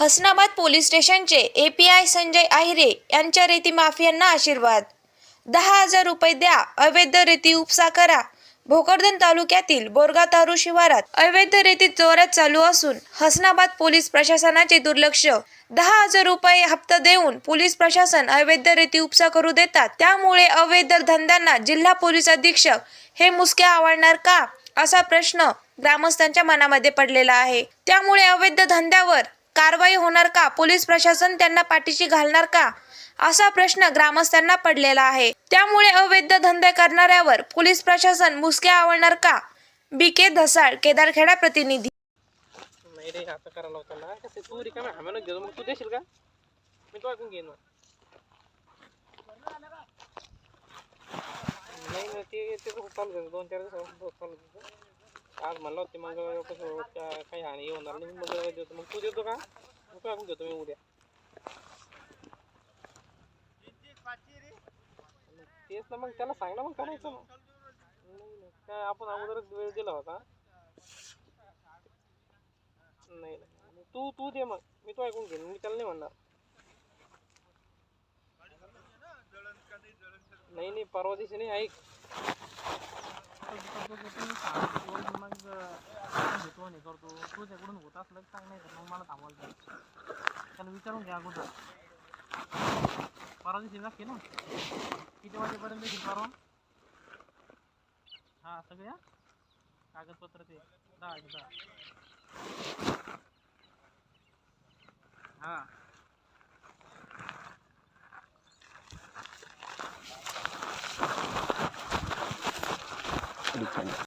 Hasanabad police स्टेशनचे API Sanjay Ahire यांच्या रेती माफियांना आशीर्वाद. दहा हजार रुपये द्या अवैध रेती उपसा करा. भोकरदन तालुक्यातील बोरगा तारू शिवारात अवैध रेती जोरात चालू असून हसनाबाद पोलीस प्रशासनाचे दुर्लक्ष. दहा हजार रुपये हप्ता देऊन पोलीस प्रशासन अवैध रेती उपसा करू देतात. त्यामुळे अवैध धंद्यांना जिल्हा पोलीस अधीक्षक हे मुसके आवडणार का? असा प्रश्न ग्रामस्थांच्या मनामध्ये पडलेला आहे. त्यामुळे अवैध धंद्यावर कारवाई होणार का? पोलीस प्रशासन त्यांना पाठीशी घालणार का? असा प्रश्न ग्रामस्थांना पडलेला आहे. त्यामुळे अवैध धंदे करणाऱ्यावर पोलीस प्रशासन मुसके आवडणार का? बी के धसाळ केदारखेडा प्रतिनिधी. नाही रे आता करायला होता ना. कसं तू मग तू देशील का? मी तो ऐकून घेईन मग. नाही ना ते ते चालू झालं. दोन चार दिवस चालू आज म्हणलं होते मग कसं का- काही हानी होणार नाही. मग देतो. मग तू देतो का? मग तो ऐकून घेतो मी उद्या. तेच ना मग त्याला सांग ना मग करायचं. मग काय आपण अगोदरच वेळ दिला होता. नाही नाही. तू तू दे मग. मी तो ऐकून घेईन. मी त्याला नाही म्हणणार. नाही नाही. परवा दिवशी नाही ऐक मग घेतो आणि करतो तुझ्याकडून होत सांग नाही तर मग मला थांबवायला त्याला विचारून घ्या अगोदर. परवा दिवशी नक्की ना? किती वाजेपर्यंत येतील परवा? हां सगळ्या कागदपत्र ते. दहा दहा. हां.